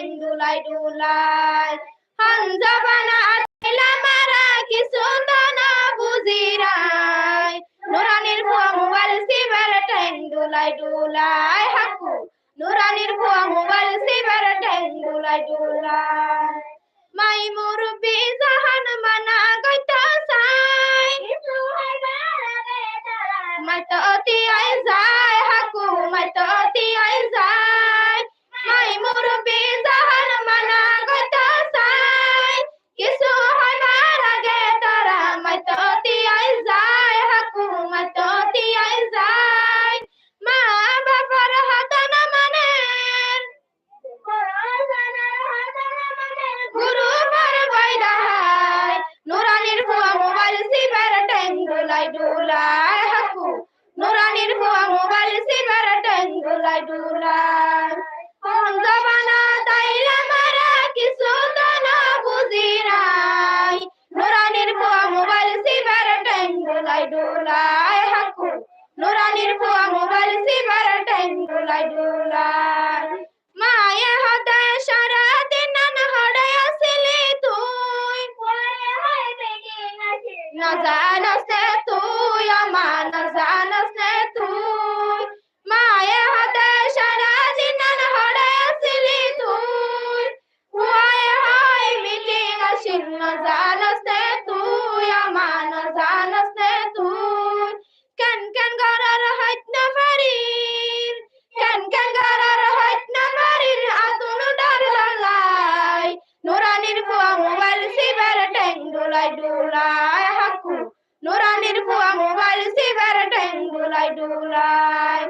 ঠ্যাং দুলাই। দুলাই হানজাবানা আইলা মারা কিছু তো না বুঝিরাই নুরানির ভুয়া মোবাইল সিবার ঠ্যাং দুলাই দুলাই। হাকু, নুরানির ভুয়া মোবাইল সিবার ঠ্যাং দুলাই দুলাই। মাই মুরব্বি জাহান মানা গইতা সাই মাই তো অতি আই যায়। হাকু, মাই তো আই যায়। মাই মুরব্বি দুলাই কোন জবানা দুলাই দুলাই।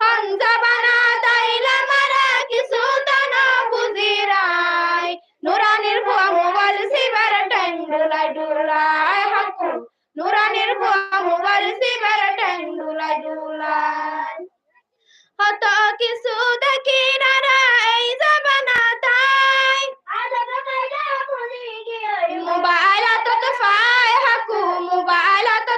হানজাবানা তাইলা মারা কিছু তো না বুঝিরাই নুরানির ফুয়া মোবাইল সিবার ট্যাং দুলাই দুলাই, হাকু। নুরানির ফুয়া মোবাইল সিবার ট্যাং দুলাই দুলাই। হত কিছু দেখি না এই জাবানা তাই। মোবাইল তো ফাই, হাকু। মোবাইল তো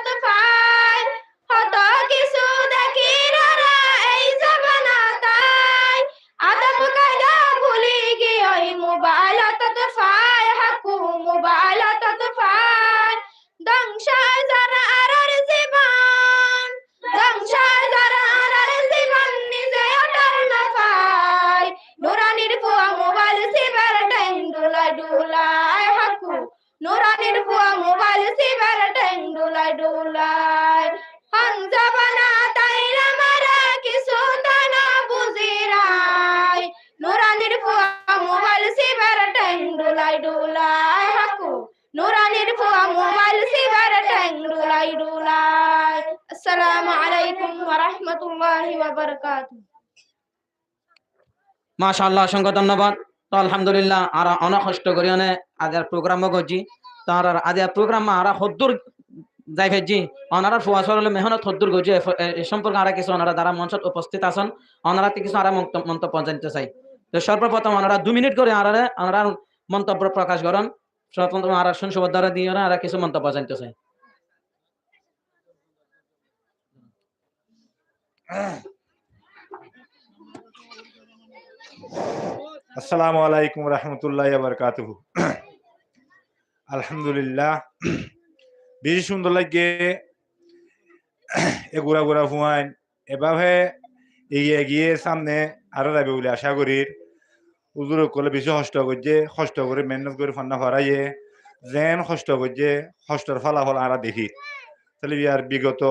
নুরানির ফুয়া মোবাইল সিবার ট্যাং দুলাই দুলাই হানজাবানা তাইলা মারা কিছু তা না বুঝিরাই নুরানির ফুয়া মোবাইল সিবার ট্যাং দুলাই দুলাই হাকু, নুরানির ফুয়া মোবাইল সিবার ট্যাং দুলাই দুলাই আসসালামু আলাইকুম ওয়া রাহমাতুল্লাহি অসংখ্য ধন্যবাদ। তো আলহামদুলিল্লাহ, আর অনেক কষ্ট করি অনে আজার প্রোগ্রাম করছি। তার আজার প্রোগ্রাম আর হদ্দুর যাই ফেজি ওনারা ফুয়াশর হলে মেহনত হদ্দুর গজি এ সম্পর্কে আর কিছু ওনারা দ্বারা মঞ্চত উপস্থিত আছেন। ওনারা কিছু আর মন্তব্য জানতে চাই। তো সর্বপ্রথম ওনারা দু মিনিট করে আর ওনারা মন্তব্য প্রকাশ করেন। সর্বপ্রথম আর শুন সুবদ্ধারা দিয়ে আর কিছু মন্তব্য জানতে চাই। আসসালামু আলাইকুম রহমতুল্লাহ বরকাতুহু। আলহামদুলিল্লাহ। বেশি সুন্দর লাগে। এ গুড়া গুড়া ফুয়াইন এভাবে এগিয়ে গিয়ে সামনে আরও যাবে বলে আশা করি। উজুর করলে বেশি কষ্ট করছে, কষ্ট করে মেহনত করে ফান্না ফরাইয়ে যেন কষ্ট করছে, কষ্টর ফলাফল আরা দেখি। তাহলে ইয়ার বিগত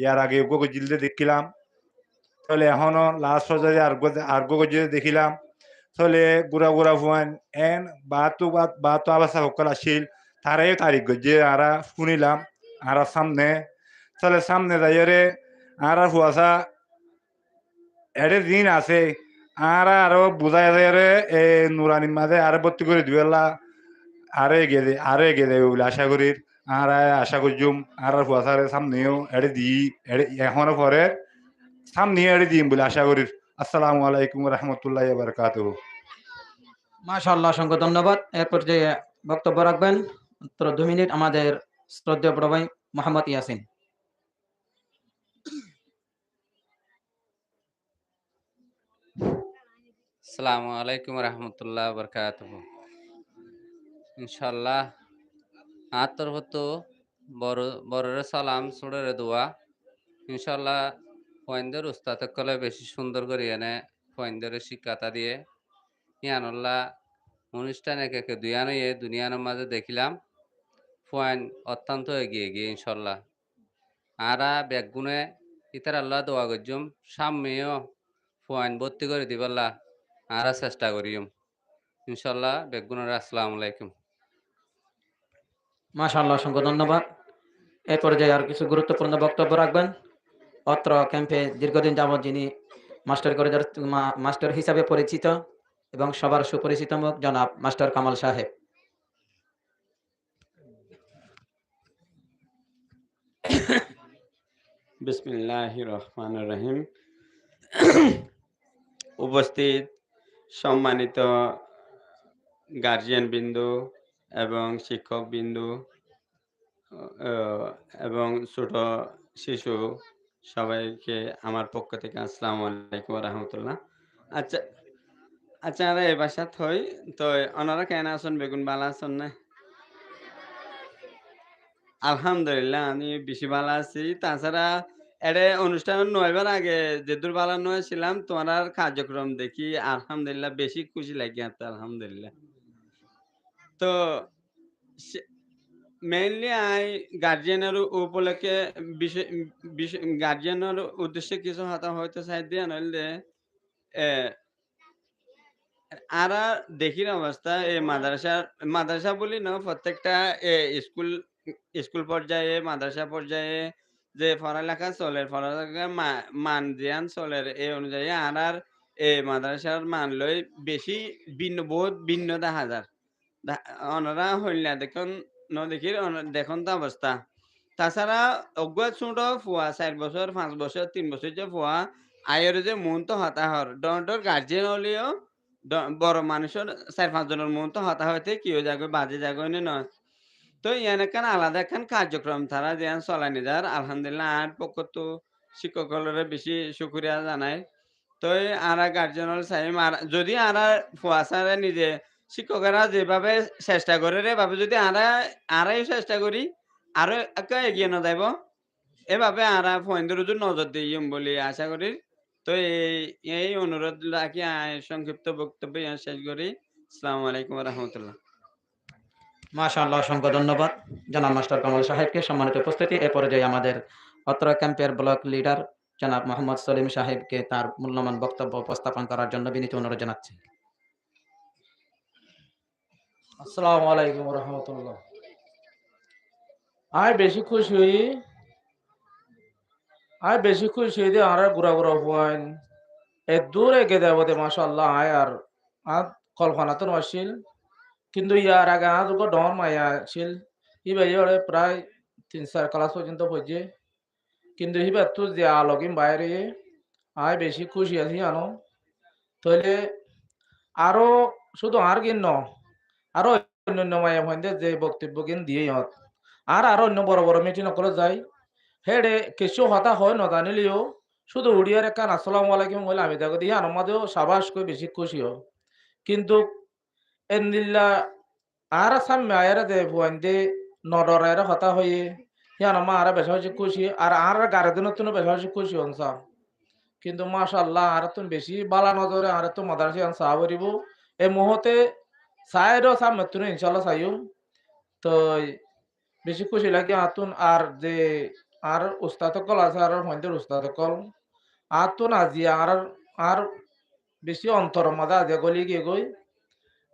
ইয়ার আগে গো জিলদে দেখিলাম। তাহলে এখনও লাস্ট পর্যায়ে আর আর গো দেখিলাম। তাহলে গুড়া গুড়া ফুয়ান এন বাতো বাতো আবাসা সকল আসিল। তারাই তারিখ যে আরা শুনিলাম, আরা সামনে। তাহলে সামনে যাইরে আরা ফুয়াশা এড়ে দিন আছে। আরা আরও বুঝাই যাইরে এ নুরানির মাঝে আরও ভর্তি করে দিবেলা আরে গেলে আরে গেলে বলে আশা করি। আর আশা করছুম আর ফুয়াশারে সামনেও এড়ে দি, এড়ে এখনও পরে সামনে এড়ে দিম বলে আশা করি। আসসালামু আলাইকুম রহমতুল্লাহ বারকাতুহু। মাশাআল্লাহ, অসংখ্য ধন্যবাদ। এরপর যে বক্তব্য রাখবেন, মাত্র দু মিনিট আমাদের শ্রদ্ধেয় প্রভাই মোহাম্মদ ইয়াসিন। আসসালামু আলাইকুম রহমতুল্লাহ বরকাত ইনশাল্লাহ আর তরফতো বড়, বড়রে সালাম ছোটরে দোয়া। ইনশাল্লাহ পয়েন্দের উস্তাদ কলে বেশি সুন্দর করে এনে পয়েন্দের শিক্ষাতা দিয়ে। ইয়ানুল্লাহ, অনুষ্ঠান একে একে দুয়ানো ইয়ে দুনিয়ানোর মাঝে দেখিলাম পয়েন্ট অত্যন্ত এগিয়ে গিয়ে, ইনশাল্লাহ। আরা ব্যাগুনে ইতার আল্লাহ দোয়া করজুম, সামনেও পয়েন্ট ভর্তি করে দিবাল্লা আরা চেষ্টা করিম। ইনশাল্লাহ বেগুনের আসসালামু আলাইকুম। মাশাআল্লাহ, অসংখ্য ধন্যবাদ। এ পর্যায়ে আর কিছু গুরুত্বপূর্ণ বক্তব্য রাখবেন। অত্র ক্যাম্পে দীর্ঘদিন যাবৎ যিনি মাস্টার করে মাস্টার হিসাবে পরিচিত এবং সবার সুপরিচিত মুখ জনাব মাস্টার কামাল সাহেব। বিসমিল্লাহ রহমান রহিম। উপস্থিত সম্মানিত গার্জিয়ান বিন্দু এবং শিক্ষক বিন্দু এবং ছোট শিশু সবাইকে আমার পক্ষ থেকে আসসালামু আলাইকুম রহমতুল্লাহ। আচ্ছা আচ্ছা আরে এ বাসাত হই তো ওনারা কেন আসুন? বেগুন বালা আসুন না? আলহামদুলিল্লাহ, আমি বেশি ভালো আছি। তাছাড়া এটা অনুষ্ঠান নয়বার আগে যে দুর্বালা নয় ছিলাম তোমার কার্যক্রম দেখি আলহামদুলিল্লাহ বেশি খুশি লাগে আর আলহামদুলিল্লাহ। তো মেইনলি আই গার্জিয়ানের উপলক্ষে গার্জিয়ানের উদ্দেশ্যে কিছু হতা হয়তো চাই দিয়া নইলে আরা দেখির অবস্থা এই মাদ্রাসার মাদ্রাসা বলি না, প্রত্যেকটা স্কুল স্কুল পর্যায়ে, মাদ্রাসা পর্যায়ে যে পড়ালেখা চলে, পড়ালেখা মান জ্ঞান চলে এই অনুযায়ী আর আর এই মাদ্রাসার মান লই বেশি ভিন্ন, বহুত ভিন্ন দেখা যার ওনারা হইলা দেখুন, ন দেখির দেখুন তো অবস্থা। তাছাড়া অজ্ঞ ছোট ফুয়া চার বছর, পাঁচ বছর, তিন বছর যে ফুয়া আয়ের যে মন তো হতা হর ডর গার্জিয়ান হলেও বড় মানুষের চার পাঁচ জনের মন তো হতা হইতে কি হয়ে যাবে বাজে যাবে নয়। তো ইয়ান একখান আলাদা একখান কার্যক্রম? তারা যেন চলানি যার, আলহামদুলিল্লাহ আর পক্ষ তো শিক্ষকদের বেশি শুক্রিয়া জানাই। তো আর গার্জেন চাই আর যদি আর ফুয়া স্যারে নিজে, শিক্ষকেরা যেভাবে চেষ্টা করে রে ভাবে যদি আরা, আরাই চেষ্টা করি, আরও একটা এগিয়ে না যাইব এভাবে আরা ফয়েন্দের নজর দিই বলে আশা করি তো এই এই অনুরোধ রাখি সংক্ষিপ্ত বক্তব্য শেষ করি। আসসালামু আলাইকুম রহমতুল্লাহ মাশাআল্লাহ অসংখ্য ধন্যবাদ। জনাব মাস্টার কামাল সাহেবকে সম্মানিত উপস্থিতি। এ পর্যায়ে আমাদের অত্র ক্যাম্পের ব্লক লিডার জনাব মোহাম্মদ সলিম সাহেবকে তার মূল্যবান বক্তব্য উপস্থাপন করার জন্য বিনীত অনুরোধ জানাচ্ছি। আসসালামু আলাইকুম রহমতুল্লাহ আমি বেশি খুশি হই। আমি বেশি খুশি হই যে আর গুড়া গুড়া হওয়াইন এ দূর এগে দেবতে মাশাল্লাহ আয় আর আর কল্পনা তো নছিল কিন্তু ইয়ার আগে আজ ওকে ডর মায়া ছিল ইবাই ওরে প্রায় তিন চার ক্লাস পর্যন্ত পড়ছে। কিন্তু হিবার তো যে আলোকিম বাইরে, আয় বেশি খুশি আছি আনো। তাহলে আরও শুধু আর কিন আরও অন্যান্য মায়া মধ্যে যে বক্তব্য কিন দিয়ে আর আরও অন্য বড় বড় মিটিং করে যায় হেডে কিছু হতা হয় ন জানিলেও শুধু উড়িয়ার কান আসসালামু আলাইকুম বলে আমি দেখো দিয়ে আমাদেরও সাবাস করে বেশি খুশি হয়। কিন্তু এন্দিল্লা আর সামনে আয়ারে দে ভুয়ান্তে নডরায়ের হতা হয়ে ইয়ান মা আর বেশা হচ্ছে খুশি আর আর গারে দিনের তুমি বেশা হচ্ছে খুশি হন সাহ কিন্তু মাশাল্লাহ আর তুমি বেশি বালা নজরে আর তো মাদারসি আন সাহ বরিব এই মুহূর্তে সাইরও সামনে তুমি ইনশাল্লাহ সাইম তো বেশি খুশি লাগে আতুন আর যে আর উস্তাদ কল আছে আর মধ্যে উস্তাদ কল। আতুন আজি আর আর বেশি অন্তর মাদা আজি গলি গিয়ে গই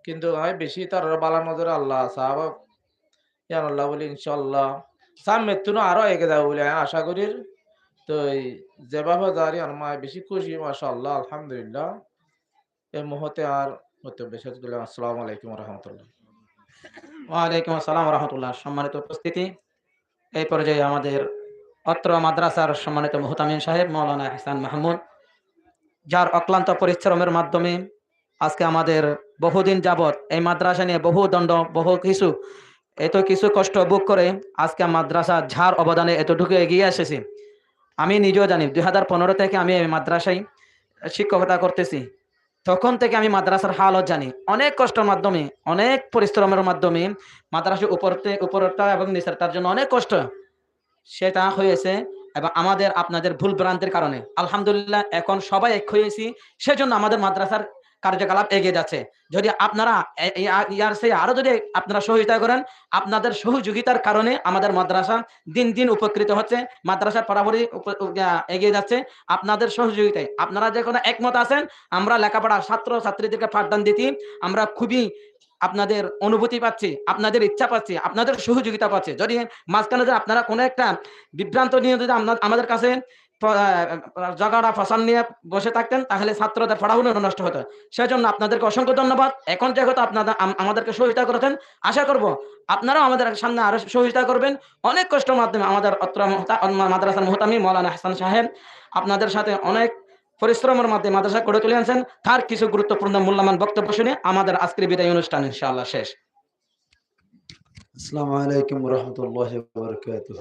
কিন্তু বেশি তার বালা নজরে আল্লাহ সাহাব ইয়ান আল্লাহ বলি ইনশাল্লাহ সামনে তুনো আরও এগে যাব বলে আশা করি তো যেভাবে জারি আমার বেশি খুশি মাশাআল্লাহ, আলহামদুলিল্লাহ। এই মুহূর্তে আর হতে বেশি গেলে আসসালামু আলাইকুম রহমতুল্লাহ ওয়ালাইকুম আসসালাম রহমতুল্লাহ। সম্মানিত উপস্থিতি, এই পর্যায়ে আমাদের অত্র মাদ্রাসার সম্মানিত মুহতামিন সাহেব, মৌলানা হাসান মাহমুদ, যার অক্লান্ত পরিশ্রমের মাধ্যমে আজকে আমাদের বহুদিন যাবৎ এই মাদ্রাসা নিয়ে বহু দণ্ড, বহু কিছু, এত কিছু কষ্ট ভোগ করে আজকে মাদ্রাসা ঝাড় অবদানে এতটুকু এগিয়ে এসেছি। আমি নিজেও জানি, দুই হাজার পনেরো থেকে আমি এই মাদ্রাসায় শিক্ষকতা করতেছি। তখন থেকে আমি মাদ্রাসার হালত জানি। অনেক কষ্টের মাধ্যমে, অনেক পরিশ্রমের মাধ্যমে মাদ্রাসার উপরতে, উপরটা এবং নিচেরটার জন্য অনেক কষ্ট। সেটা হয়েছে এবং আমাদের, আপনাদের ভুল ভ্রান্তির কারণে। আলহামদুলিল্লাহ, এখন সবাই এক হয়েছি। সেজন্য আমাদের মাদ্রাসার কার্যকলাপ এগিয়ে যাচ্ছে। যদি আপনারা ইয়ার সে আরও যদি আপনারা সহযোগিতা করেন, আপনাদের সহযোগিতার কারণে আমাদের মাদ্রাসা দিন দিন উপকৃত হচ্ছে। পরাবরই উপ- এগিয়ে যাচ্ছে। আপনাদের সহযোগিতায় আপনারা যে কোনো একমত আছেন, আমরা লেখাপড়া ছাত্র ছাত্রীদেরকে পাঠদান দিতে আমরা খুবই আপনাদের অনুভূতি পাচ্ছি, আপনাদের ইচ্ছা পাচ্ছি, আপনাদের সহযোগিতা পাচ্ছি। যদি মাঝখানে আপনারা কোনো একটা বিভ্রান্ত নিয়ে যদি আমাদের কাছে জগাড়া ফসাল নিয়ে বসে থাকতেন, তাহলে ছাত্রদের পড়াশোনা নষ্ট হতো। সেজন্য আপনাদেরকে অসংখ্য ধন্যবাদ। এখন যেহেতু আপনাদের আম- আমাদেরকে সহযোগিতা করেছেন, আশা করব আপনারাও আমাদের সামনে আরও সহযোগিতা করবেন। অনেক কষ্টের মাধ্যমে আমাদের অত্র মাদ্রাসার মোহতামি মৌলানা হাসান সাহেব আপনাদের সাথে অনেক পরিশ্রমের মাধ্যমে মাদ্রাসা করে তুলে আনছেন তার কিছু গুরুত্বপূর্ণ মূল্যবান বক্তব্য শুনে আমাদের আজকের বিদায় অনুষ্ঠান ইনশাআল্লাহ শেষ السلام عليكم ورحمة الله وبركاته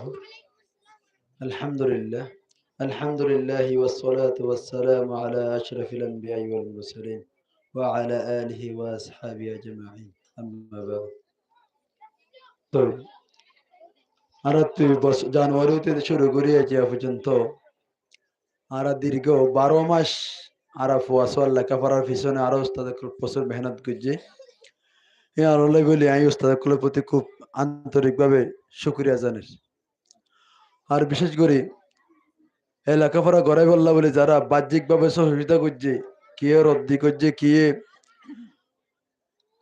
الحمد لله الحمد لله والصلاة والسلام على أشرف الأنبياء والمرسلين وعلى آله وأصحابه أجمعين أما بعد طيب আর তুই বছর জানুয়ারিতে শুরু করিয়েছি এ পর্যন্ত আর দীর্ঘ বারো মাস আর ফুয়াশোয়ার লেখাপড়ার পিছনে আরও ওস্তাদ প্রচুর মেহনত করছে। এই আলোলে বলি, আমি ওস্তাদগুলোর প্রতি খুব আন্তরিকভাবে শুক্রিয়া জানাই। আর বিশেষ করে এই লেখাপড়া গড়াই বললা বলে যারা বাহ্যিকভাবে সহযোগিতা করছে কে রদ্দি করছে কে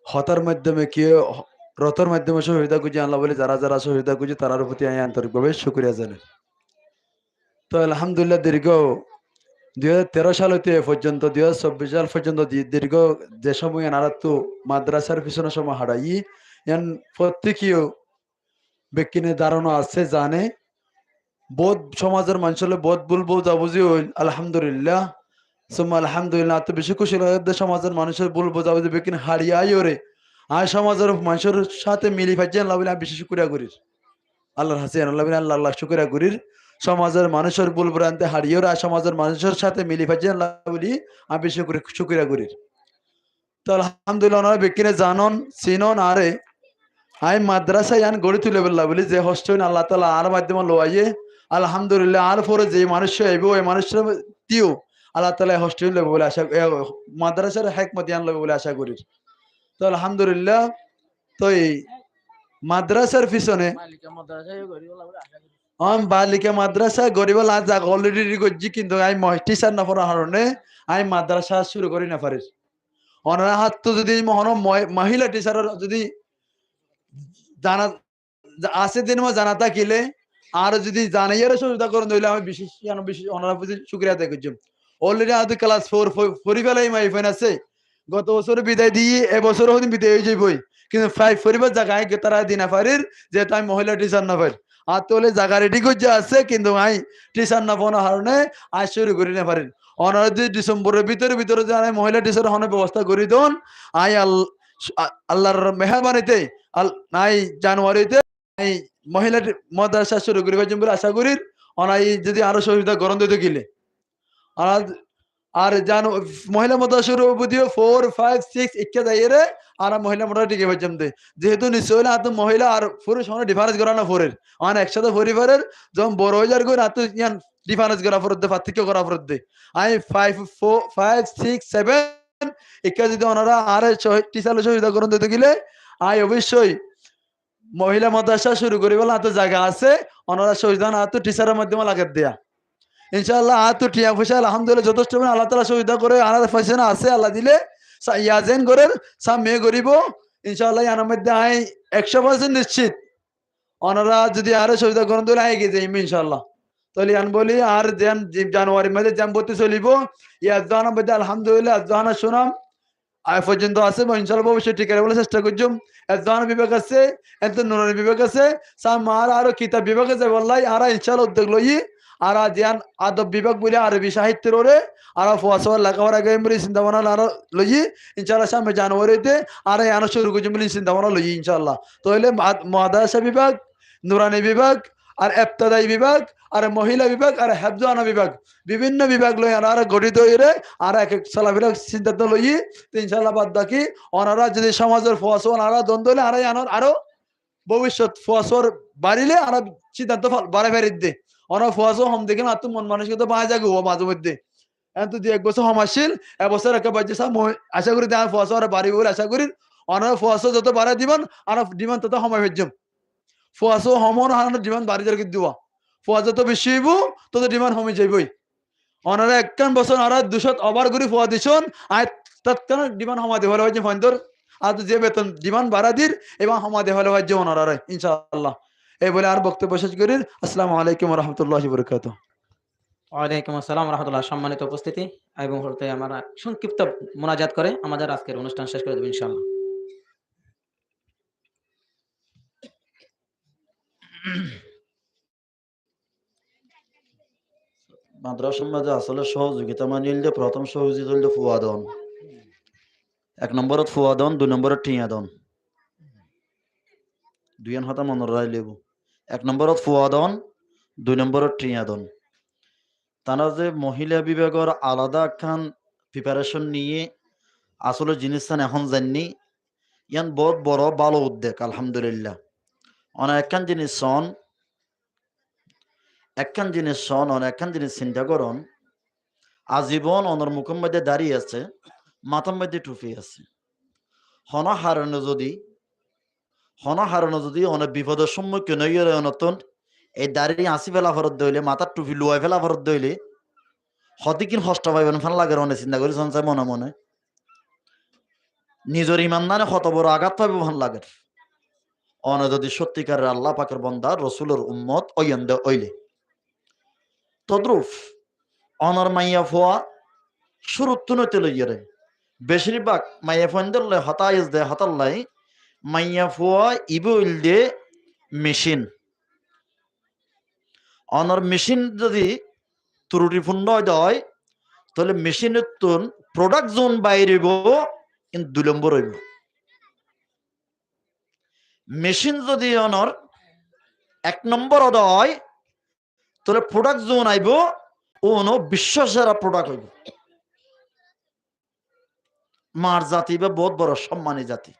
হতার মাধ্যমে কে রথর মাধ্যমে সহযোগিতা করছে, আল্লাহ বলে যারা যারা সহযোগিতা করছে তার প্রতি আমি আন্তরিকভাবে শুক্রিয়া জানাই। তো আলহামদুলিল্লাহ দীর্ঘ দুই হাজার তেরো সাল এ পর্যন্ত, দুই হাজার চব্বিশ সাল পর্যন্ত দীর্ঘ যে সময় এনারা তো মাদ্রাসার পিছনে সময় হারাই, এন প্রত্যেকীয় ব্যক্তিনে ধারণা আছে, জানে। বোধ, সমাজের মানুষের বোধ বলব যাবুজি হইল আলহামদুলিল্লাহ। সুম্মা আলহামদুলিল্লাহ তো বেশি খুশি লাগে সমাজের মানুষের বলব যাবুজি ব্যক্তি হারিয়াই ওরে। আর সমাজের মানুষের সাথে মিলি ফাইছে আল্লাহ বলে আমি বেশি শুক্রিয়া করির আল্লাহর হাসিয়ান আল্লাহ বলে আল্লাহ আল্লাহ শুক্রিয়া করির সমাজের মানুষের ভুল ভ্রান্তি হারিয়ে আর সমাজের মানুষের সাথে মিলি আল্লাহ বলি, আমি করে শুক্রিয়া করির তো আলহামদুলিল্লাহ ওনারা জানন, চিনন, আরে আই মাদ্রাসা ইয়ান গড়ে তুলে বললা বলি, যে হোস্টেল আল্লাহ তালা আর মাধ্যমে লোয়াইয়ে আলহামদুলিল্লাহ আর পরে যে মানুষ আইব, ওই মানুষের দিও আল্লাহ তালা হোস্টেল লবে বলে আশা মাদ্রাসার হেকমত ইয়ান লবে বলে আশা করি। তো আলহামদুলিল্লাহ, তো এই মাদ্রাসার পিছনে আমি বালিকা মাদ্রাসা, গরিব লাজ অলরেডি করছি কিন্তু আমি টিচার না পড়ার কারণে আমি মাদ্রাসা শুরু করি না পারি অনারা হাত তো যদি মহন মহিলা টিচারের যদি জানা আছে দিন জানা থাকিলে, আর যদি জানাইয়ার সুবিধা করেন, তাহলে আমি বিশেষ বিশেষ ওনারা প্রতি শুক্রিয়া আদায় করছি। অলরেডি আমাদের ক্লাস ফোর ফেলাই মাই ফাইন আছে। গত বছর বিদায় দিয়ে এবছর বিদায় হয়ে যাবই কিন্তু ফাইভ ফরিবার জায়গায় তারা দিনা পারির, যেহেতু আমি মহিলা টিচার না পারি। আর তোলে জায়গা রেডি করছে আছে, কিন্তু আই টিচার না পাওয়ার কারণে আজ শুরু করি না পারেন। ওনারা যদি ডিসেম্বরের ভিতরে ভিতরে যে আমি মহিলা টিচার হওয়ার ব্যবস্থা করে দন। আই আল্লাহর মেহরবানিতে, আল নাই জানুয়ারিতে এই মহিলা মাদ্রাসা শুরু করি বলে আশা করি অনাই যদি আরও সুবিধা গরম দিতে গেলে আর আর জানো, মহিলা মাদ্রাসা শুরু বুঝিও ফোর ফাইভ সিক্স ইচ্ছা যাই রে আর মহিলা মোটা টিকে পারছেন দে। যেহেতু নিশ্চয় হলে হাত মহিলা আর পুরুষ মানে ডিফারেন্স করা না ফোরের আর একসাথে পরিবারের যখন বড় হয়ে যার করে হাত ইয়ান ডিফারেন্স করা ফরত দে, পার্থক্য করা ফরত দে। আমি five four five six seven ইকা যদি ওনারা আর টিচার সুবিধা করুন দিতে গেলে, আই অবশ্যই মহিলা মাদ্রাসা শুরু করি বলে হাতে জায়গা আছে, ওনারা সুবিধা না হাতে টিচারের মাধ্যমে লাগাত দেয়া। ইনশাআল্লাহ হাত টিয়া পয়সা আলহামদুলিল্লাহ, যথেষ্ট পরিমাণে আল্লাহ তালা সুবিধা করে আনার পয়সা আছে, আল্লাহ দিলে ইয়াজেন করে সা মেয়ে গরিব ইনশাআল্লাহ ইয়ানোর মধ্যে আই একশো পার্সেন্ট নিশ্চিত। ওনারা যদি আরও সুবিধা করেন, তাহলে আই গিয়ে যাইম ইনশাআল্লাহ। তাহলে আন বলি, আর যেন জানুয়ারি মধ্যে জ্যাম করতে চলিব ইয়াজানের মধ্যে আলহামদুলিল্লাহ আজাহানা শুনাম আয় পর্যন্ত আছে, বা ইনশাআল্লাহ অবশ্যই ঠিক আছে বলে চেষ্টা করছুম। এজাহান বিভাগ আছে, এত নুরানি বিভাগ আছে সাম আর আরও কিতাব বিভাগ আছে, বললাই, আর ইনশাআল্লাহ উদ্যোগ লই আর জিয়ান আদব বিভাগ বলে আরবি সাহিত্যের ওরে, আর ফোয়াসওয়ার লেখাপড়া গাইম বলে চিন্তা ভাবনা আরও লই ইনশাআল্লাহ সামনে জানুয়ারিতে আর আনো শুরু করছুম বলে চিন্তা ভাবনা লই ইনশাআল্লাহ তাহলে মহাদাসা বিভাগ, নুরানি বিভাগ, আর এফতাদাই বিভাগ, আর মহিলা বিভাগ, আর হেফজানা বিভাগ, বিভিন্ন বিভাগ লই আর গঠিত হইরে, আর এক এক সালাফিরা সিদ্ধান্ত লই ইনশাল্লাহ বাদ বাকি ওনারা যদি সমাজের ফোয়াশ ওনারা দ্বন্দ্ব হলে আর আনার আরও ভবিষ্যৎ ফোয়াশর বাড়িলে আর সিদ্ধান্ত বাড়ে ফেরিত দে ওনার ফোয়াশও হম দেখে মাত্র মন মানসিকতা পাওয়া যাবে ও মাঝে মধ্যে। তো দুই এক বছর হম আসছিল সব আশা করি তার ফোয়াশ আর বাড়ি বলে আশা করি ওনার ফোয়াশও যত বাড়া দিবেন আর ডিমান্ড তত সময় হয়ে ফোয়াশও হমন হারানোর ডিমান্ড বাড়ি যার দিবা ফোয়া যত বেশি হইব, তত ডিমান্ড কমে যাইবই। ওনারা একখান বছর আর দুশত ওভার করে ফোয়া দিছন আর তৎক্ষণ ডিমান্ড সময় দেওয়া হয়েছে ফন্দর আর যে বেতন ডিমান্ড বাড়া দির এবং সময় দেওয়া হয়েছে ওনারা ইনশাআল্লাহ। এই বলে আর বক্তব্য শেষ করি। আসসালামু আলাইকুম রহমতুল্লাহ বরকাত ওয়ালাইকুম আসসালাম রহমতুল্লাহ। সম্মানিত উপস্থিতি এবং হতে আমরা সংক্ষিপ্ত মোনাজাত করে আমাদের আজকের অনুষ্ঠান শেষ করে দেবো ইনশাআল্লাহ। মাঝে আসলে সহযোগিতা মানিল যে প্রথম সহযোগিতা হইল ফুয়াদন এক নম্বরত ফুয়াদন দুই নম্বরত টিয়াদন দুইয়ান হাতা মনে লেব এক নম্বরত ফুয়াদন, দুই নম্বরত টিয়াদন তারা যে মহিলা বিভাগের আলাদা খান প্রিপারেশন নিয়ে আসলে জিনিসটা এখন জাননি। ইয়ান বহুত বড় ভালো উদ্যোগ, আলহামদুলিল্লাহ। অনেক একখান জিনিস সন একখান জিনিস শোন অন একখান জিনিস চিন্তা করুন, আজীবন অনর মুখের মধ্যে দাঁড়িয়ে আছে, মাথার মধ্যে টুপি আছে। হন হারানো যদি হন হারানো যদি অনেক বিপদের সম্মুখীন হয়ে নতুন এই দাঁড়িয়ে আসি ফেলা ফরত দইলে মাথার টুপি লুয়াই ফেলা ফরত দইলে হতে কিন হস্ত পাইবেন ফান লাগে অনেক চিন্তা করি সঞ্চয় মনে মনে। নিজের ইমান নানে কত বড় আঘাত পাবে ভালো লাগে। অনে যদি সত্যিকারের আল্লাহ পাকের বন্দা, রসুলের উম্মত ওইন্দে ওইলে তদ্রুপ অনর মাইয়া ফোয়া শুরুত্তু নইতে লইয়ারে বেশিরভাগ মাইয়া ফোয়ানদের হতাইজ দে হতাল্লাই মেশিন অনর মেশিন যদি ত্রুটিপূর্ণ হয় তাহলে মেশিনের তুন প্রোডাক্ট জোন বাইরেব কিন্তু দুই নম্বর হইব মেশিন যদি অনর এক নম্বর হয় তাহলে প্রোডাক্ট জোন আইব ওনো বিশ্ব সেরা প্রোডাক্ট হইব মার জাতি বা বহুত বড় সম্মানী জাতি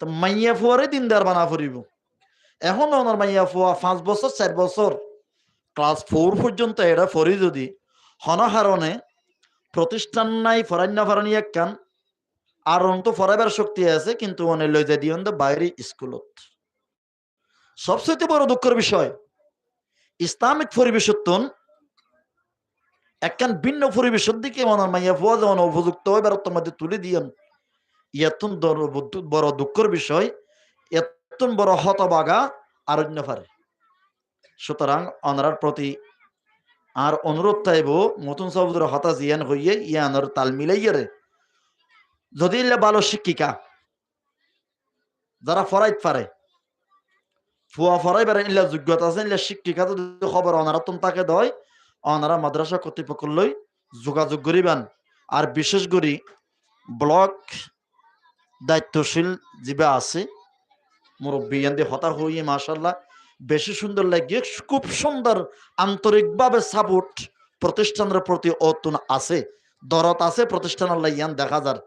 তো মাইয়া ফুয়ারে দিনদার বানা ফুরিব। এখন ওনার মাইয়া ফুয়া পাঁচ বছর, চার বছর। ক্লাস ফোর পর্যন্ত এটা ফরি যদি, হনহারণে প্রতিষ্ঠান নাই ফরান্য ফরানি একখান আর তো ফরাইবার শক্তি আছে, কিন্তু অনেক লই যাই দিয়ন বাইরে স্কুলত। সবচেয়ে বড় দুঃখের বিষয়, ইসলামিক পরিবেশত্বন একখান ভিন্ন পরিবেশের দিকে মনের মাইয়া ফুয়া যেমন উপযুক্ত হয় বেরোত্তর মধ্যে তুলে দিয়েন। এতন বড় দুঃখের বিষয়, এতন বড় হতবাগা আরণ্য পারে। সুতরাং অনারার প্রতি আর অনুরোধ চাইব মতন সবুজের হতাশ ইয়ান হইয়ে ইয়ানোর তাল মিলাইয়ারে যদি ইল্লা ভালো শিক্ষিকা, যারা ফরাইত পারে, ফুয়া ফরাই বেড়ে ইল্লা যোগ্যতা আছে, ইল্লা শিক্ষিকা যদি খবর অনারা তুম তাকে দয়, অনারা মাদ্রাসা কর্তৃপক্ষ যোগাযোগ করিবেন। আর বিশেষ করে ব্লক দায়িত্বশীল যিবা আছে। মুরব্বী ইয়ান্দি হতা হইয়ে মাশাল্লাহ বেশি সুন্দর লাগে খুব সুন্দর আন্তরিকভাবে সাপোর্ট প্রতিষ্ঠানের প্রতি অতুন আছে, দরদ আছে প্রতিষ্ঠানের লাইয়ান দেখা যার।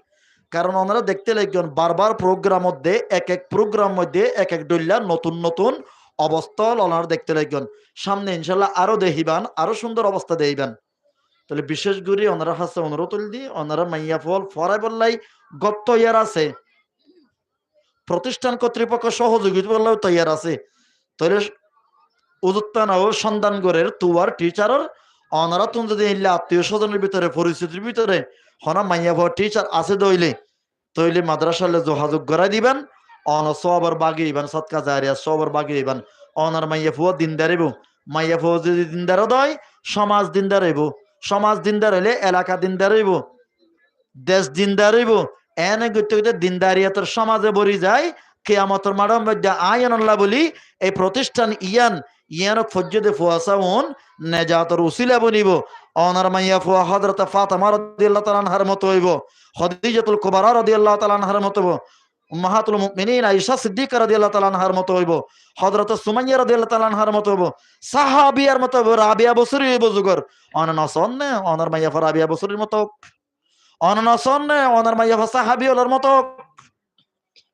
কারণ ওনারা দেখতে লাগবেন, বারবার প্রোগ্রাম মধ্যে, এক এক প্রোগ্রাম মধ্যে, এক এক ডল্লা নতুন নতুন অবস্থা ওনারা দেখতে লাগবেন। সামনে ইনশাল্লাহ আরও দেখিবান, আরও সুন্দর অবস্থা দেখিবেন। তাহলে বিশেষ করে ওনারা হাসে অনুরোধ দি ওনারা মাইয়া ফল ফরাই বললাই গত ইয়ার আছে। প্রতিষ্ঠান কর্তৃপক্ষ সহযোগিতা বললেও তৈয়ার আছে। তাহলে উদুত্তান ও সন্ধান গড়ের তুয়ার টিচারের অনারা তুমি যদি ইল্লা আত্মীয় স্বজনের ভিতরে, পরিস্থিতির ভিতরে হনা মাইয়া ভর টিচার আছে দইলে তইলে মাদ্রাসালে যোগাযোগ করাই দিবেন, অন সবার বাগি ইবেন সৎকা জারিয়া সবার বাগি ইবেন, অনার মাইয়া ফুয়া দিনদার এবো। মাইয়া ফুয়া যদি দিনদারও দয়, সমাজ দিনদার হইব সমাজ দিনদার হইলে এলাকা দিনদার হইব। দেশ দিনদার হইব। এনে গতি গতি দিনদারিয়াতের সমাজে বরি যায়, কেয়ামতর মাডম আয়ান আল্লাহ বলি, এই প্রতিষ্ঠান ইয়ান ইয়ানত ফজ্জদে ফুয়াসাউন নেজাতর উসিলা বনিব। অনার মাইয়া ফুয়া হযরত ফাতেমা রাদিয়াল্লাহু তাআলা আনহার মতো হইব। খদিজাতুল কুবরা রাদিয়াল্লাহু তাআলা আনহার মতো হইব। উম্মাহাতুল মুমিনিন আয়েশা সিদ্দিকা রাদিয়াল্লাহু তাআলা আনহার মতো হইব। হযরত সুমাইয়া রাদিয়াল্লাহু তাআলা আনহার মতো হইব। সাহাবিয়ার মতো হইব, রাবিয়া বসরি হইব যুগর অনন সন্নে অনর মাইয়া রাবিয়া বসরির মতো অনন সন্নে অনর মাইয়া ফা সাহাবিয়লের মতো।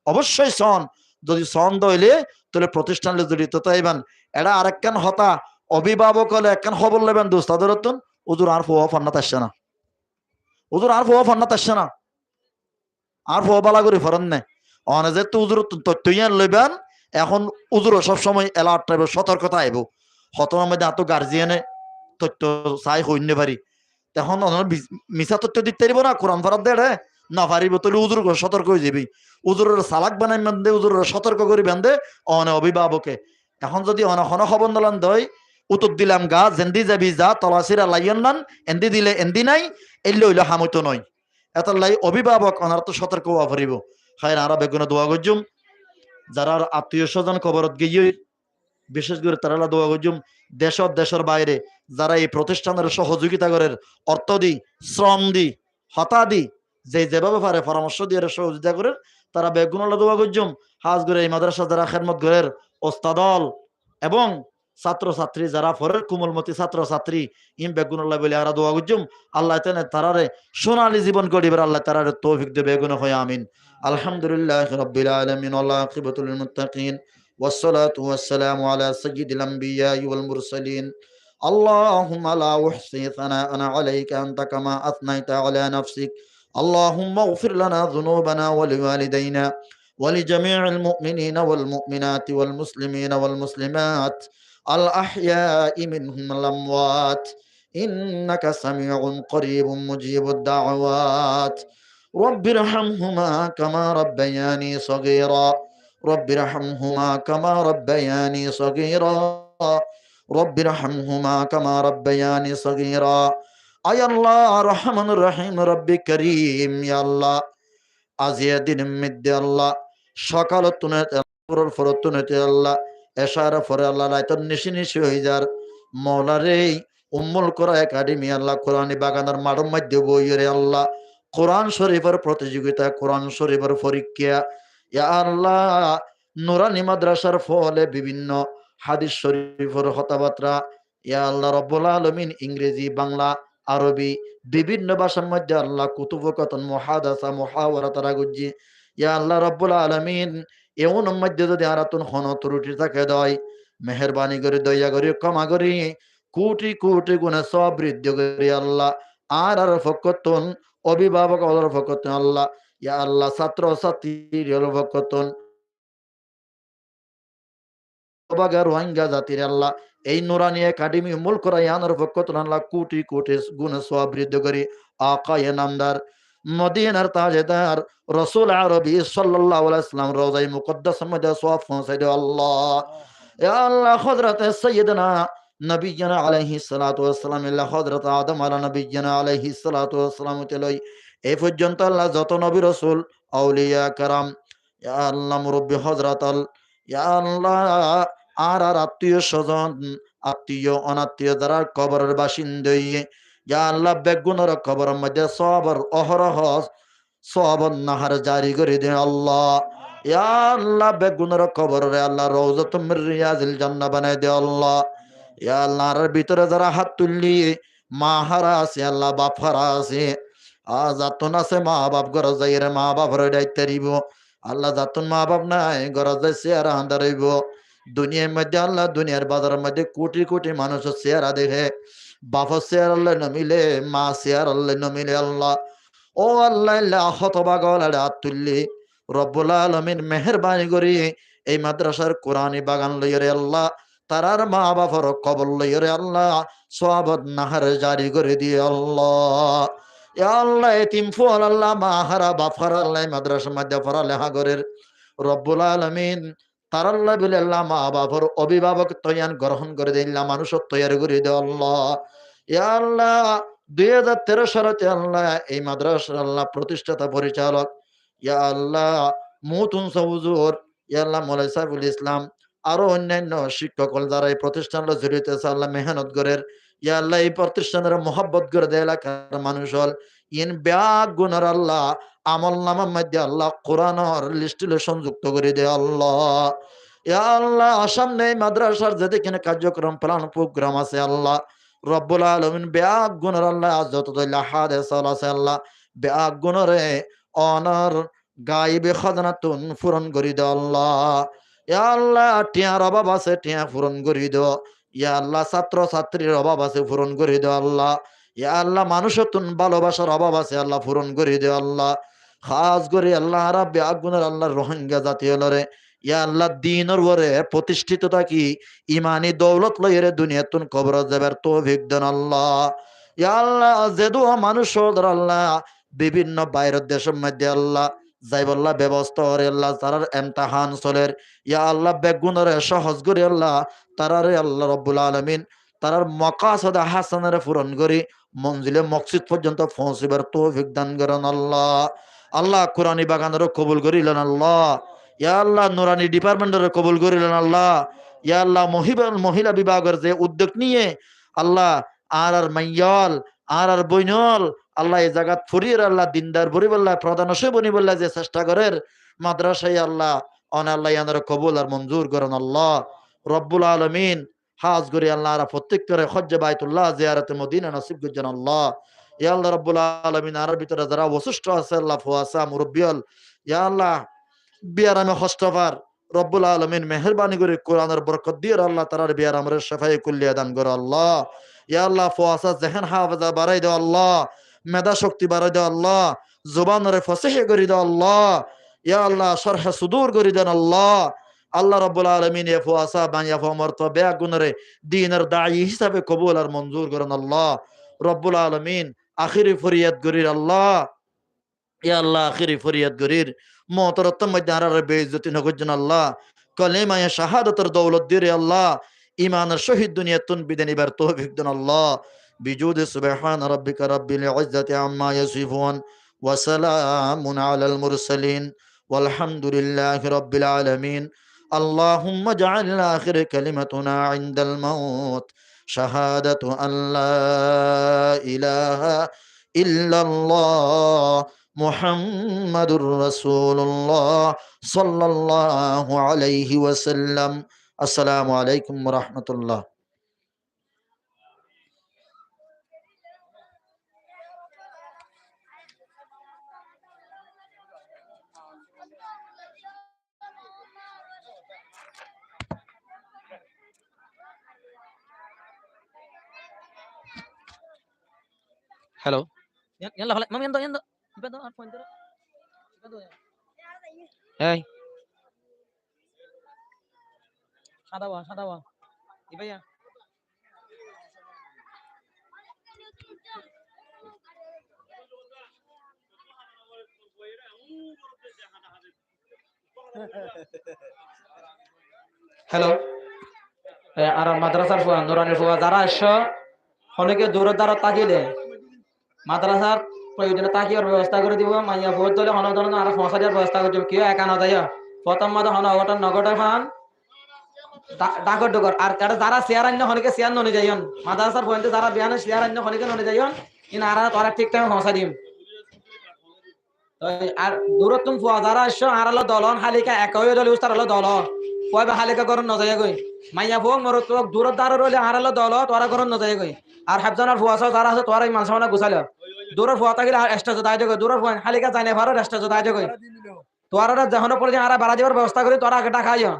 অবশ্যই সন। যদি সন দইলে, তাহলে প্রতিষ্ঠান জড়িত তাইবান এরা আরেকখান হতা, অভিভাবক হলে একখান খবর লেবেন দোস্তাদের উজুর আর ফোয়া ফান্নাত আসছে না। উজুর আর ফোয়া ফান্নাত আসছে না। আর ফোয়া বালা করে ফরন নে। অনে যে তো উজুর তথ্য লইবেন। এখন উজুর সবসময় এলার্ট সতর্কতা আইব। হতনের মধ্যে এত গার্জিয়ানে তথ্য চাই হইনে পারি তখন মিছা তথ্য দিতে পারিব না কোরআন ফরাত দেড়ে না পারিব তাহলে উজুর সতর্ক হয়ে যাবি। উজুরের সালাক বানাই বেঁধে উজুরের সতর্ক করে বেঁধে অনে অভিভাবকে এখন যদি অনখন খবর নলান দই উত্তর দিলাম গা জেন্দি যাবি যা তলাশিরা লাইয়ন নান, এন্দি দিলে এন্দি নাই এলে হইলে হামতো নয় এত লাই অভিভাবক অনার তো সতর্ক হওয়া পারিব হায় আরা বেগুনে দোয়া গজুম যারা আত্মীয় স্বজন খবরত গিয়ে বিশেষ করে তারা দোয়া গজুম দেশর দেশের বাইরে যারা এই প্রতিষ্ঠানের সহযোগিতা করেন অর্থ দি শ্রম দি হতা দি যে যেভাবে পারে পরামর্শ দিয়ে সহযোগিতা করে তারা বেগুন দোয়া গজুম হাজ করে এই মাদ্রাসা যারা খেদমত গরের ওস্তাদল এবং ছাত্র ছাত্রী যারা ফরের কুমলমতি ছাত্র ছাত্রী ইম বেগুনুল্লাহ বলে আরা দোয়া গুজুম আল্লাহ তেনে তারারে সোনালী জীবন গড়িবার আল্লাহ তারারে তৌফিক দে বেগুন হয় আমিন আলহামদুলিল্লাহ রাব্বিল আলামিন ওয়াল আকিবাতুল মুত্তাকিন والصلاة والسلام على سيد الأنبياء والمرسلين اللهم لا أحصي ثناء عليك أنت كما أثنيت على نفسك. اللهم اغفر لنا ذنوبنا ولوالدينا ولجميع المؤمنين والمؤمنات والمسلمين والمسلمات. الأحياء منهم الأموات. إنك سميع قريب مجيب الدعوات. رب ارحمهما كما ربياني صغيرا. رب ارحمهما كما ربياني صغيرا. রব্বির হামহুমা কামা রব্বায়ানি সগীরা আয় আল্লাহ রহমান রহিম রব্বি করিম আল্লাহ আজিয়া দিন আল্লাহ সকাল তুনে ফরত তুনেতে আল্লাহ এশার ফরে আল্লাহ নিশি নিশি হয়ে যার মৌলারে উম্মুল একাডেমি আল্লাহ কোরআন বাগানের মাডম মাধ্যে আল্লাহ কোরআন শরীফের প্রতিযোগিতা, কোরআন শরীফের পরীক্ষা। ইয়া আল্লাহ, নুরানি মাদ্রাসার ফলে বিভিন্ন হাদিস শরীফের কথাবার্তা ইয়া আল্লাহ রব্বুল আলমিন, ইংরেজি, বাংলা, আরবি, বিভিন্ন ভাষার মধ্যে আল্লাহ কুতুবকতন, মহাদাসা মহাওয়ারা তারা গুজি ইয়া আল্লাহ রব্বুল আলমিন, এমন মধ্যে যদি আরাতুন হন ত্রুটি থাকে দয়, মেহরবানি করে, দয়া করি, ক্ষমা করি, কোটি কোটি গুণে সব বৃদ্ধি করি আল্লাহ। আর আর ফকতন অভিভাবক অলর ফকতন আল্লাহ। ইয়া আল্লাহ ছাত্র ছাত্রীর ফকতন রোহিঙ্গা জাতির আল্লাহ। এই নুরানি একাডেমি মূল করা ইয়ানোর ফকতন আল্লাহ কোটি কোটি গুণে সব বৃদ্ধি করি আকায়ে নামদার। মদিনার তাজেদার রসুল আরবি সাল্লাল্লাহু আলাইহি সাল্লাম রওজায়ে মুকদ্দাসের মধ্যে সওয়াব পৌঁছাই দাও আল্লাহ। আল্লাহ হযরত সাইয়্যিদনা নবিয়্যিনা আলাইহিস সালাতু ওয়াস সালাম ইল্লা হযরত আদম আলা নবিয়্যিনা আলাইহিস সালাতু সালাম তেলই পর্যন্ত আল্লাহ যত নবী রাসূল আউলিয়া কারাম ইয়া আল্লাহ মুরব্বি হযরত আল আল্লাহ, আর আর আত্মীয় স্বজন, আত্মীয় অনাত্মীয় যারা কবরের বাসিন্দা, ইয়া আল্লাহ বেগুনের কবরের মধ্যে সবর অহরহ, সবর নাহার জারি করে দে আল্লাহ। ইয়া আল্লাহ বেগুনের কবরে আল্লাহ রওজাত মির রিয়াজিল জান্নাহ বানাই দে আল্লাহ। ইয়া আল্লাহ ভিতরে যারা হাত তুললি, মা হারা আছে, আল্লাহ বাপ হারা আছে। আজ যাতন আছে, মা বাপ ঘর যাই রে মা দায়িত্ব দিব আল্লাহ যাতন মা বাপ নাই যাই চেয়ারা হান্দা রইব দুনিয়ার মধ্যে আল্লাহ, দুনিয়ার বাজারের মধ্যে কোটি কোটি মানুষের চেহারা দেখে। বাপর চেয়ার আল্লাহ নমিলে মা চেয়ার আল্লাহ নমিলে আল্লাহ। ও আল্লাহ হতবাগ হাত তুললি। রব্বুল আলমিন মেহরবানি করি, এই মাদ্রাসার কোরআনী বাগান লইরে আল্লাহ। তারার মা বাবার কবল লইরে আল্লাহ। সবত নাহার জারি করে দিয়ে আল্লাহ। আল্লাহ বাফার আল্লাহ, মা অভিভাবক তৈয়ান গ্রহণ করে দিল্লা মানুষ তৈরি করে দে দুই হাজার তেরো সালেতে আল্লাহ এই মাদ্রাসার আল্লাহ প্রতিষ্ঠাতা পরিচালক। ইয়া আল্লাহ মুতুন সবুজুর ইয়া আল্লাহ মৌলাই সাইফুল ইসলাম। আরও অন্যান্য শিক্ষক যারা এই প্রতিষ্ঠানটা জড়িত আছে, আল্লাহ মেহনত করের। ইয়া আল্লাহ, এই প্রতিষ্ঠানের মহব্বত করে দেয় এলাকার মানুষ হল। ইন ব্যাগ গুণর আল্লাহ, আমল নামার মধ্যে আল্লাহ কোরআনর লিস্টিলে সংযুক্ত করে দে আল্লাহ। ইয়া আল্লাহ, সামনে মাদ্রাসার যেদিকে কার্যক্রম প্রোগ্রাম আছে আল্লাহ। রব্বুল আলমিন ব্যাগ গুণর আল্লাহ যত হাদেস আছে আল্লাহ। ব্যাগ গুণরে অনর গাইবে খাজানাতুন পূরণ করি দে আল্লাহ। আল্লাহ, টিয়ার অভাব আছে, টিয়া পূরণ করি দো ইয়া আল্লাহ ছাত্র ছাত্রীর অভাব আছে, পূরণ করে দে আল্লাহ। ইয়া আল্লাহ মানুষতুন ভালোবাসার অভাব আছে, আল্লাহ পূরণ করে দে আল্লাহ। খাস করে আল্লাহ রাব্বে আগুনের আল্লাহ রোহিঙ্গা জাতীয় লরে ইয়া আল্লাহ দিনের ওরে প্রতিষ্ঠিত থাকি ইমানি দৌলত লইরে দুনিয়াতুন কবর যাবার তৌফিক দেন আল্লাহ। ইয়া আল্লাহ যেদু মানুষ আল্লাহ, বিভিন্ন বাইরের দেশের মধ্যে আল্লাহ। যাইবল্লাহ ব্যবস্থা করে আল্লাহ, তারার এমতাহান চলের। ইয়া আল্লাহ, বেগুনরে সহজ করে আল্লাহ, তারারে আল্লাহ রব্বুল আলমিন, তারার মকাসদ হাসানের পূরণ করি। মঞ্জিলে মকসিদ পর্যন্ত পৌঁছিবার তৌফিক দান করেন আল্লাহ। আল্লাহ কোরআনি বাগানেরও কবুল করিলেন আল্লাহ। ইয়া আল্লাহ নুরানি ডিপার্টমেন্টের কবুল করিলেন আল্লাহ। ইয়া আল্লাহ মহিলা মহিলা বিভাগের যে উদ্যোগ নিয়ে আল্লাহ আর আর মাইয়াল, আর আর বৈনল আল্লাহ এই জায়গাত ফুরিয়ে আল্লাহ দিনদার ভরি বললা, প্রধান সে বনি বললা যে চেষ্টা করের মাদ্রাসায় আল্লাহ, অন আল্লাহ কবুল আর মঞ্জুর করেন আল্লাহ। রব্বুল আলমিন হাজ করি আল্লাহ আর প্রত্যেক করে হজ্জে বাইতুল্লাহ জিয়ারতে মদিনা নসিব গুজন আল্লাহ। ইয়া আল্লাহ রব্বুল আলমিন আর ভিতরে যারা বশিষ্ঠ আছে, আল্লাহ ফুয়াসা, মুরব্বিয়াল, ইয়া আল্লাহ বিয়ার আমি হস্তফার রব্বুল আলমিন মেহরবানি করে কোরআনের বরকত দিয়ে আল্লাহ তারার বিয়ার আমরের সাফাই কুল্লিয়া দান করো আল্লাহ। ইয়া আল্লাহ ফুয়াসা, জেহেন হাফেজা বাড়াই দাও আল্লাহ। মেধা শক্তি বাড়াই দাও আল্লাহ জোবানরে ফসেহে করে দাও আল্লাহ। ইয়া আল্লাহ সরহে সুদূর করে দেন আল্লাহ। আল্লাহ রব্বুল আলমিন এফু আসা বানিয়া ফমর্ত বেগুনরে দিনের দায়ী হিসাবে কবুল আর মঞ্জুর করেন আল্লাহ। রব্বুল আলমিন আখিরি ফরিয়াদ গরির আল্লাহ। ইয়া আল্লাহ, আখিরি ফরিয়াদ গরির মহতরত্তম মধ্যে আর বেইজ্জতি নগজন আল্লাহ। কলেমায় শাহাদতের দৌলত দিয়ে আল্লাহ। ইমানের শহীদ দুনিয়া তুন বিদে নিবার তৌফিক দেন আল্লাহ। بجود سبحان ربك رب العزة عما يصفون وسلام على المرسلين والحمد لله رب العالمين. اللهم اجعل آخر كلمتنا عند الموت. شهادة أن لا إله إلا الله. محمد رسول الله صلى الله عليه وسلم. السلام عليكم ورحمة الله. ഹലോ ഞാൻ മമ്മി എന്തോ সাদা হওয়া সাদা হওয়া দি ভাইয়া হ্যালো আর মাদ্রাসার ফুয়া নুরানের ফুয়া যারা আসছো অনেকে দূরে দ্বারা দেয় মাদ্রাসার প্রয়োজনে তাকিয়ার ব্যবস্থা করে দিব, মাইয়া ভোট দলে হন ধরনের আরও মশারিয়ার ব্যবস্থা করে দিব। কেউ একা না যায় প্রথম মাদে হন অঘটন, নগটে ফান ডাকর ডগর আর এটা যারা শেয়ার আন্য হনিকে শেয়ার ননে যাইন মাদ্রাসার পয়েন্টে যারা বিয়ানে শেয়ার আন্য হনিকে ননে যাইন ইন আর তোরা ঠিক টাইমে পৌঁছা দিম। আর দূরত্ব ফুয়া যারা এসো আর হলো দলন হালিকা একই দল উস্তার হলো দল। কয় বা হালিকা করন নজায় গই মাইয়া ভোগ মর তো দূরত দ্বার রইলে আর হলো দল তোরা করন নজায় গই আর হাফজানার ফুয়া সহ যারা আছে তোরা এই মানুষ মানে গুছাইল দূরের ফুয়া থাকিলে এক্সট্রা জোদাই যাগই দূরের ফুয়া হালিকা জানে ভারো এক্সট্রা জোদাই যাগই তোরা যখন পড়ে আর বাড়া যাবার ব্যবস্থা করি তোরা আগে আইও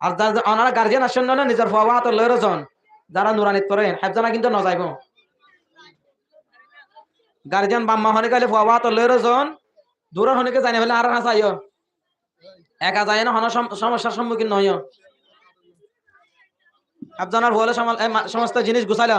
আর ওনারা গার্জিয়ান আসেন না নিজের ফুয়া তো লয়ের জন যারা নুরানিত পড়ে হাফজানা কিন্তু নজাইব গার্জিয়ান বাম্মা হনে গেলে ফুয়া তো লয়ের জন দূরের হনিকে জানি ফেলে আর হাসা আইও একা যায় না হন সমস্যার সম্মুখীন নয় হাফজানার ফুয়ালে সমস্ত জিনিস গুছাইলা